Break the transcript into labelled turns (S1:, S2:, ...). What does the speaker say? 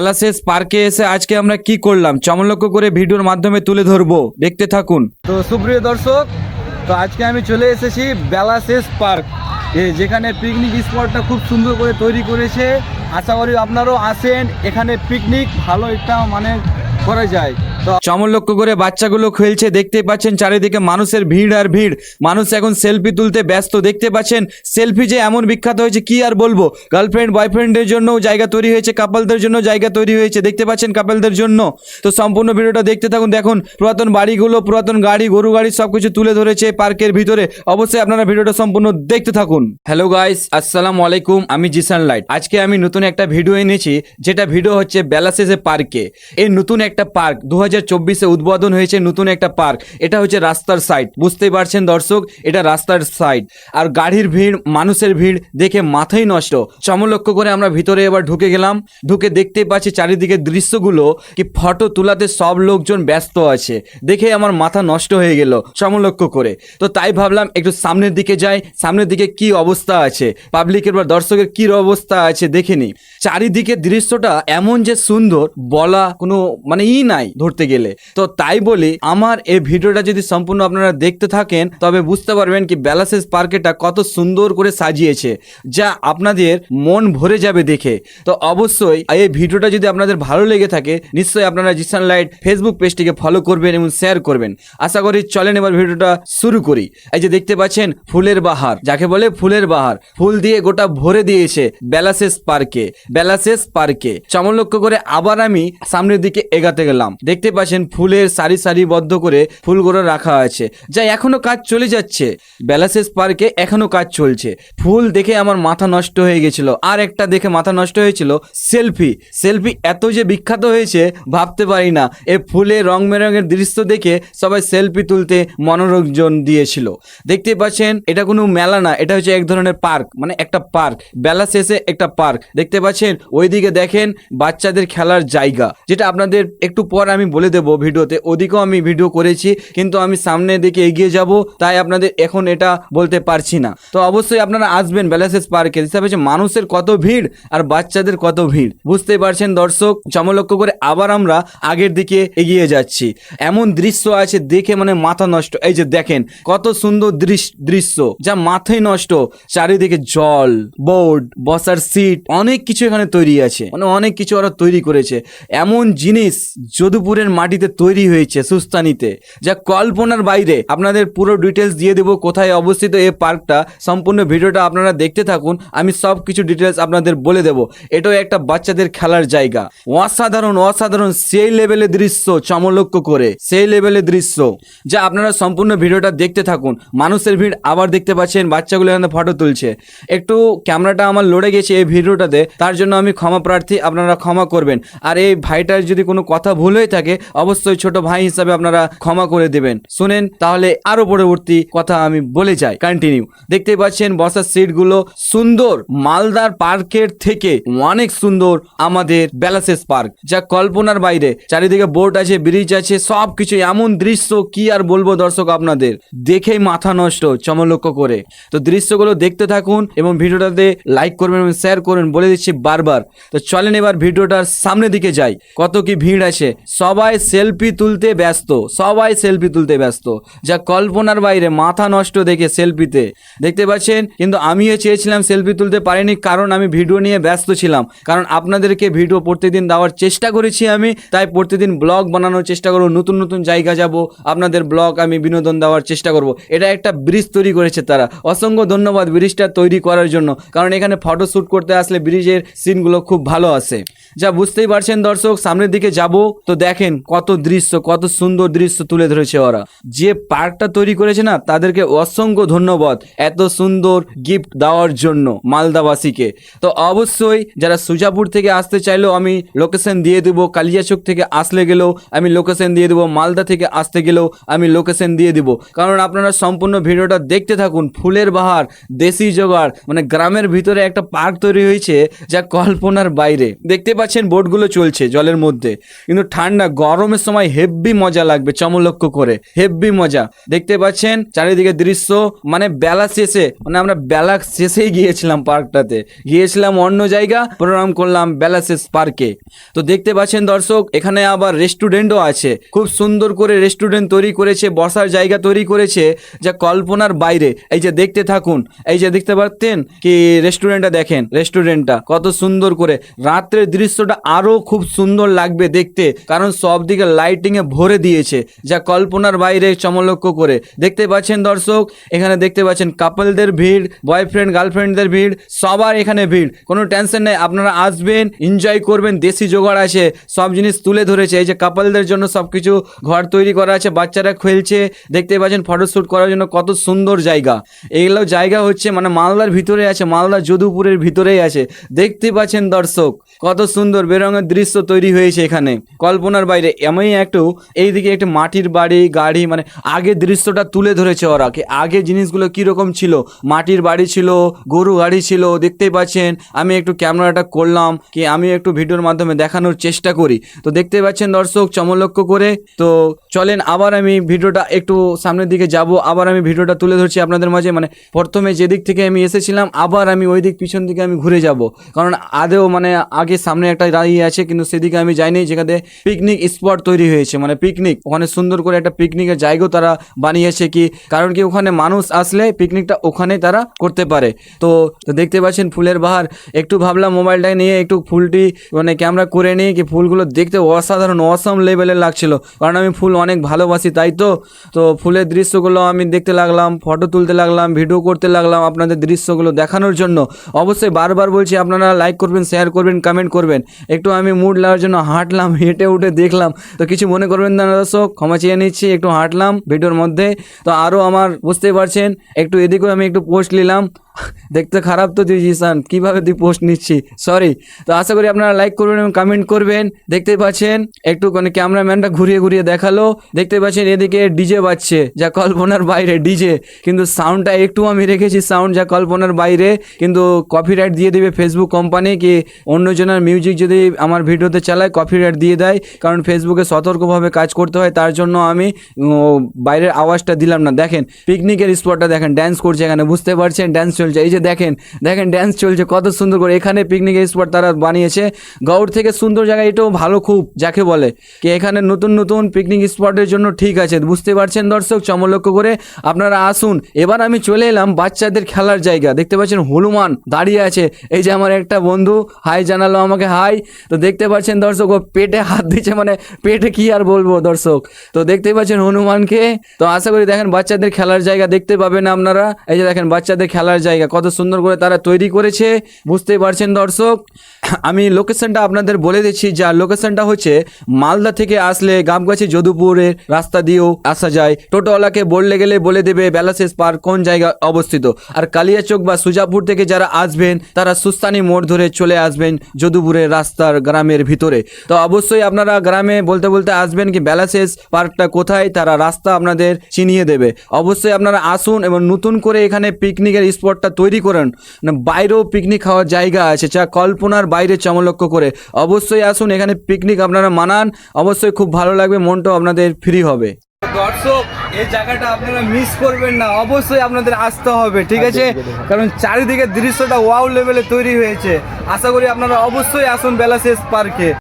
S1: বেলাসেস পার্কে এসে আজকে আমরা কি করলাম? চমলক্ষ করে ভিডিওর মাধ্যমে তুলে ধরবো। দেখতে থাকুন। তো সুপ্রিয় দর্শক, তো আজকে আমি চলে এসেছি বেলাসেস পার্ক, এ যেখানে পিকনিক স্পটটা খুব সুন্দর করে তৈরি করেছে। আশা করি আপনারাও আসেন, এখানে পিকনিক ভালো একটা মানে করা যায়। তো লক্ষ্য করে বাচ্চাগুলো খেলছে দেখতে পাচ্ছেন চারিদিকে মানুষের ভিড় আর ভিড়। মানুষ এখন সেলফি তুলতে ব্যস্ত, দেখতে পাচ্ছেন সেলফি যে এমন বিখ্যাত হয়েছে, কি আর বলব? গার্লফ্রেন্ড বয়ফ্রেন্ডের জন্য জায়গা তৈরি হয়েছে কাপলদের জন্য জায়গা তৈরি হয়েছে, দেখতে পাচ্ছেন কাপলদের জন্য। তো সম্পূর্ণ ভিডিওটা দেখতে থাকুন, দেখুন পুরাতন বাড়িগুলো, পুরাতন গাড়ি, গরু গাড়ি সবকিছু তুলে ধরেছে পার্কের ভিতরে। অবশ্যই আপনারা ভিডিওটা সম্পূর্ণ দেখতে থাকুন। হ্যালো গাইস আসসালামু আলাইকুম, আমি জিসান লাইট। আজকে আমি নতুন একটা ভিডিও এনেছি, যেটা ভিডিও হচ্ছে বেলাসেসে পার্কে। এই নতুন একটা পার্ক, দু হাজার হাজার চব্বিশে উদ্বোধন হয়েছে নতুন একটা পার্ক। এটা হচ্ছে রাস্তার সাইড বুঝতেই পারছেন দর্শক, এটা রাস্তার সাইড আর গাড়ির ভিড়, মানুষের ভিড় দেখে মাথাই নষ্ট। চমলক্ষ করে আমরা ভিতরে এবার ঢুকে গেলাম। ঢুকে দেখতে পাচ্ছি চারিদিকে দৃশ্যগুলো কি ফটো তোলাতে সব লোকজন ব্যস্ত আছে। দেখে আমার মাথা নষ্ট হয়ে গেল চমলক্ষ করে। তো তাই ভাবলাম একটু সামনের দিকে যাই। সামনের দিকে কি অবস্থা আছে? পাবলিকের বা দর্শকের কি অবস্থা আছে দেখে নি চারিদিকে দৃশ্যটা এমন যে সুন্দর, বলা কোনো মানে ই নাই ধরতে গেলে। তো তাই বলি, আমার এই ভিডিওটা যদি সম্পূর্ণ আপনারা দেখতে থাকেন, তবে বুঝতে পারবেন কি ব্যালাসেস পার্কেটা কত সুন্দর করে সাজিয়েছে, যা আপনাদের মন ভরে যাবে দেখে। তো অবশ্যই এই ভিডিওটা যদি আপনাদের ভালো লেগে থাকে, নিশ্চয়ই আপনারা জিসান লাইট ফেসবুক পেজটিকে ফলো করবেন এবং শেয়ার করবেন। আশা করি চলেন এবার ভিডিওটা শুরু করি। এই যে দেখতে পাচ্ছেন, ফুলের বাহার। যাকে বলে ফুলের বাহার, ফুল দিয়ে গোটা ভরে দিয়েছে বেলাসেস পার্কে বেলাসেস পার্কে। চমলক্ষ করে আবার আমি সামনের দিকে এগাতে গেলাম। দেখতে পাচ্ছেন ফুলের সারি সারিবদ্ধ করে ফুলগুলো রাখা আছে। যা এখনও কাজ চলে যাচ্ছে। বেলাসেস পার্কে এখনও কাজ চলছে। ফুল দেখে আমার মাথা নষ্ট হয়ে গেছিল। আর একটা দেখে মাথা নষ্ট হয়েছিল, সেলফি। সেলফি এত যে বিখ্যাত হয়েছে, ভাবতে পারি না। এ ফুলে রং বেরঙের দৃশ্য দেখে সবাই সেলফি তুলতে মনোরঞ্জন দিয়েছিল। দেখতে পাচ্ছেন, এটা কোনো মেলা না, এটা হচ্ছে এক ধরনের পার্ক। মানে একটা পার্ক। বেলা শেষে একটা পার্ক। দেখতে পাচ্ছেন, ওইদিকে দেখেন বাচ্চাদের খেলার জায়গা। যেটা আপনাদের একটু পর আমি বলে দেবো ভিডিওতে। ওদিকেও আমি ভিডিও করেছি, কিন্তু আমি সামনের দিকে এগিয়ে যাব, তাই আপনাদের এখন এটা বলতে পারছি না। তো অবশ্যই আপনারা আসবেন বেলাসেস পার্কে হিসাবে হচ্ছে মানুষের কত ভিড় আর বাচ্চাদের কত ভিড়। বুঝতেই পারছেন দর্শক চমলক্ষ করে আবার আমরা আগের দিকে এগিয়ে যাচ্ছি। এমন দৃশ্য আছে দেখে মানে মাথা নষ্ট। এই যে দেখেন, কত সুন্দর দৃশ- দৃশ্য, যা মাথায় নষ্ট। চারিদিকে জল, বোর্ড, বসার সিট, অনেক কিছু এখানে তৈরি আছে। মানে অনেক কিছু ওরা তৈরি করেছে। এমন জিনিস, যদুপুরের মাটিতে তৈরি হয়েছে সুস্তানিতে যা কল্পনার বাইরে। আপনাদের পুরো ডিটেলস দিয়ে দেবো কোথায় অবস্থিত এই পার্কটা। সম্পূর্ণ ভিডিওটা আপনারা দেখতে থাকুন, আমি সব কিছু ডিটেলস আপনাদের বলে দেবো। এটাও একটা বাচ্চাদের খেলার জায়গা। অসাধারণ অসাধারণ, সেই লেভেলের দৃশ্য চমলক্ষ করে, সেই লেভেলের দৃশ্য। যা আপনারা সম্পূর্ণ ভিডিওটা দেখতে থাকুন। মানুষের ভিড় আবার দেখতে পাচ্ছেন, বাচ্চাগুলো এখানে ফটো তুলছে। একটু ক্যামেরাটা আমার লড়ে গেছে এই ভিডিওটাতে, তার জন্য আমি ক্ষমা প্রার্থী, আপনারা ক্ষমা করবেন। আর এই ভাইটার যদি কোনো কথা ভুল হয়ে থাকে অবশ্যই ছোট ভাই হিসাবে আপনারা ক্ষমা করে দেবেন। শুনেন, তাহলে আরও পরবর্তী কথা আমি বলে যাই। কন্টিনিউ দেখতে পাচ্ছেন, বসার সিটগুলো সুন্দর। মালদার পার্কের থেকে অনেক সুন্দর আমাদের বেলাসেস পার্ক। যা কল্পনার বাইরে। চারিদিকে বোট আছে, ব্রিজ আছে সব কিছু এমন দৃশ্য কি আর বলব দর্শক আপনাদের? দেখেই মাথা নষ্ট, চমলক্ষ করে। তো দৃশ্যগুলো দেখতে থাকুন এবং ভিডিওটাতে লাইক করবেন এবং শেয়ার করবেন বলে দিচ্ছি বারবার। তো চলেন এবার ভিডিওটার সামনের দিকে যাই। কত কি ভিড় আছে? সবাই সেলফি তুলতে ব্যস্ত, সবাই সেলফি তুলতে ব্যস্ত। যা কল্পনার বাইরে, মাথা নষ্ট দেখে সেলফিতে। দেখতে পাচ্ছেন? কিন্তু আমিও চেয়েছিলাম সেলফি তুলতে পারিনি, কারণ আমি ভিডিও নিয়ে ব্যস্ত ছিলাম। কারণ আপনাদেরকে ভিডিও প্রতিদিন দেওয়ার চেষ্টা করেছি আমি, তাই প্রতিদিন ব্লগ বানানোর চেষ্টা করব, নতুন নতুন জায়গা যাব, আপনাদের ব্লগ আমি বিনোদন দেওয়ার চেষ্টা করব। এটা একটা ব্রিজ তৈরি করেছে তারা। অসংখ্য ধন্যবাদ ব্রিজটা তৈরি করার জন্য। কারণ এখানে ফটো শ্যুট করতে আসলে ব্রিজের সিনগুলো খুব ভালো আসে যা বুঝতেই পারছেন দর্শক, সামনের দিকে যাব, তো দেখেন কত দৃশ্য, কত সুন্দর দৃশ্য তুলে ধরেছে ওরা। যে পার্কটা তৈরি করেছে না, তাদেরকে অসংখ্য ধন্যবাদ এত সুন্দর গিফট দেওয়ার জন্য মালদাবাসীকে। তো অবশ্যই যারা সুজাপুর থেকে আসতে চাইলেও আমি লোকেশন দিয়ে দেবো, কালিয়াচক থেকে আসলে গেলেও আমি লোকেশন দিয়ে দেবো, মালদা থেকে আসতে গেলেও আমি লোকেশন দিয়ে দেবো। কারণ আপনারা সম্পূর্ণ ভিডিওটা দেখতে থাকুন, ফুলের বাহার, দেশি জোগাড় মানে গ্রামের ভিতরে একটা পার্ক তৈরি হয়েছে যা কল্পনার বাইরে। দেখতে পাচ্ছেন, বোটগুলো চলছে জলের মধ্যে, কিন্তু ঠান্ডা গরমের সময় হেভি মজা লাগবে চমলক্ষ করে। হেভি মজা। দেখতে পাচ্ছেন? চারিদিকে দৃশ্য মানে বেলা শেষে মানে আমরা বেলা শেষেই গিয়েছিলাম পার্কটাতে। গিয়েছিলাম অন্য জায়গা প্রোগ্রাম করলাম বেলা শেষ পার্কে। তো দেখতে পাচ্ছেন দর্শক, এখানে আবার রেস্টুরেন্টও আছে। খুব সুন্দর করে রেস্টুরেন্ট তৈরি করেছে, বসার জায়গা তৈরি করেছে, যা কল্পনার বাইরে। এই যে দেখতে থাকুন, এই যে দেখতে পাচ্ছেন? কি রেস্টুরেন্টটা দেখেন? রেস্টুরেন্টটা কত সুন্দর করে। রাত্রের দৃশ্যটা আরও খুব সুন্দর লাগবে দেখতে। কারণ সব দিকে লাইটিং এ ভরে দিয়েছে, যা কল্পনার বাইরে চমলক্ষ করে। দেখতে পাচ্ছেন দর্শক, এখানে দেখতে পাচ্ছেন কাপলদের ভিড় বয়ফ্রেন্ড গার্লফ্রেন্ডদের ভিড়, সবার এখানে ভিড়। কোনো টেনশন নেই, আপনারা আসবেন এনজয় করবেন, দেশি জোগাড় আছে। সব জিনিস তুলে ধরেছে, এই যে কাপলদের জন্য সব কিছু ঘর তৈরি করা আছে, বাচ্চারা খেলছে। দেখতে পাচ্ছেন ফটোশ্যুট করার জন্য কত সুন্দর জায়গা। এইগুলো জায়গা হচ্ছে মানে মালদার ভিতরে আছে, মালদা যদুপুরের ভিতরেই আছে। দেখতে পাচ্ছেন দর্শক, কত সুন্দর বেরঙের দৃশ্য তৈরি হয়েছে এখানে। কল্পনার বাইরে আমি একটু এইদিকে একটু মাটির বাড়ি, গাড়ি মানে আগে দৃশ্যটা তুলে ধরেছে ওরা কি আগে জিনিসগুলো কীরকম ছিল? মাটির বাড়ি ছিল, গরু গাড়ি ছিল, দেখতেই পাচ্ছেন, আমি একটু ক্যামেরাটা করলাম কি আমি একটু ভিডিওর মাধ্যমে দেখানোর চেষ্টা করি। তো দেখতে পাচ্ছেন দর্শক চমলক্ষ করে, তো চলেন আবার আমি ভিডিওটা একটু সামনের দিকে যাব, আবার আমি ভিডিওটা তুলে ধরছি আপনাদের মাঝে মানে প্রথমে যেদিক থেকে আমি এসেছিলাম, আবার আমি ওই দিক পিছন দিকে আমি ঘুরে যাব। কারণ আদেও মানে আগে সামনে একটা দাঁড়িয়ে আছে, কিন্তু সেদিকে আমি যাইনি, যেখানে পিকনিক স্পট তৈরি হয়েছে মানে পিকনিক ওখানে সুন্দর করে একটা পিকনিকের জায়গাও তারা বানিয়েছে কি, কারণ কি ওখানে মানুষ আসলে পিকনিকটা ওখানে তারা করতে পারে। তো দেখতে পাচ্ছেন ফুলের বাহার, একটু ভাবলাম মোবাইলটা নিয়ে একটু ফুলটি মানে ক্যামেরা করে নিই কি ফুলগুলো দেখতে অসাধারণ অসম লেভেলের লাগছিল। কারণ আমি ফুল অনেক ভালোবাসি, তাই তো? তো ফুলের দৃশ্যগুলো আমি দেখতে লাগলাম ফটো তুলতে লাগলাম ভিডিও করতে লাগলাম আপনাদের দৃশ্যগুলো দেখানোর জন্য। অবশ্যই বারবার বলছি, আপনারা লাইক করবেন শেয়ার করবেন কমেন্ট করবেন। একটু আমি মুড লাগার জন্য হাঁটলাম, হেঁটে উঠে দেখলাম তো কিছু মনে করবেন না, দর্শক, ক্ষমা চেয়ে নিচ্ছি, একটু হাঁটলাম ভিডিওর মধ্যে। তো আরও আমার বুঝতেই পারছেন, একটু এদিকেও আমি একটু পোস্ট নিলাম। দেখতে খারাপ তো তুই জিসান কীভাবে তুই পোস্ট নিচ্ছি সরি তো আশা করি আপনারা লাইক করবেন এবং কমেন্ট করবেন। দেখতে পাচ্ছেন, একটু ক্যামেরাম্যানটা ঘুরিয়ে ঘুরিয়ে দেখাল। দেখতে পাচ্ছেন, এদিকে ডিজে বাজছে, যা কল্পনার বাইরে ডিজে কিন্তু সাউন্ডটা একটু আমি রেখেছি সাউন্ড যা কল্পনার বাইরে। কিন্তু কপিরাইট দিয়ে দেবে ফেসবুক কোম্পানি কি অন্যজনের মিউজিক যদি আমার ভিডিওতে চালায় কপিরাইট দিয়ে দেয়। কারণ ফেসবুকে সতর্কভাবে কাজ করতে হয়, তার জন্য আমি বাইরের আওয়াজটা দিলাম না। দেখেন পিকনিকের স্পটটা দেখেন ড্যান্স করছে এখানে, বুঝতে পারছেন? ড্যান্স চলছে। এই যে দেখেন দেখেন ড্যান্স চলছে, কত সুন্দর করে। এখানে পিকনিক স্পট তারা বানিয়েছে। গৌড় থেকে সুন্দর জায়গা, এটাও ভালো খুব, যাকে বলে। কি এখানে নতুন নতুন পিকনিক স্পটের জন্য ঠিক আছে, বুঝতে পারছেন দর্শক? চমলক্ষ করে আপনারা আসুন। এবার আমি চলে এলাম বাচ্চাদের খেলার জায়গা। দেখতে পাচ্ছেন হনুমান দাঁড়িয়ে আছে। এই যে আমার একটা বন্ধু, হাই জানালো আমাকে, হাই। তো দেখতে পাচ্ছেন দর্শক, ও পেটে হাত দিচ্ছে মানে পেটে কি আর বলব দর্শক? তো দেখতে পাচ্ছেন হনুমানকে। তো আশা করি দেখেন বাচ্চাদের খেলার জায়গা দেখতে পাবেন আপনারা। এই যে দেখেন বাচ্চাদের খেলার জায়গা। কত সুন্দর করে তারা তৈরি করেছে বুঝতেই পারছেন দর্শক। আমি লোকেশনটা আপনাদের বলে দিচ্ছি যা লোকেশনটা হচ্ছে মালদা থেকে আসলে গামগাছি যদুপুরের রাস্তা দিয়েও আসা যায়। টোটোওয়ালাকে বললে গেলে বলে দেবে বেলাসেস পার্ক কোন জায়গায় অবস্থিত? আর কালিয়াচক বা সুজাপুর থেকে যারা আসবেন, তারা সুস্তানি মোড় ধরে চলে আসবেন যদুপুরের রাস্তার গ্রামের ভিতরে। তো অবশ্যই আপনারা গ্রামে বলতে বলতে আসবেন কি বেলাসেস পার্কটা কোথায়? তারা রাস্তা আপনাদের চিনিয়ে দেবে। অবশ্যই আপনারা আসুন এবং নতুন করে এখানে পিকনিকের স্পটটা তৈরি করেন। বাইরেও পিকনিক খাওয়ার জায়গা আছে, যা কল্পনার বাইরে চমলক্ষ করে অবশ্যই আসুন, এখানে পিকনিক আপনারা মানান। অবশ্যই খুব ভালো লাগবে, মনটাও আপনাদের ফ্রি হবে। দর্শক, এই জায়গাটা আপনারা মিস করবেন না, অবশ্যই আপনাদের আসতে হবে, ঠিক আছে? কারণ চারিদিকে দৃশ্যটা ওয়াও লেভেলে তৈরি হয়েছে। আশা করি আপনারা অবশ্যই আসুন বেলাসেস পার্কে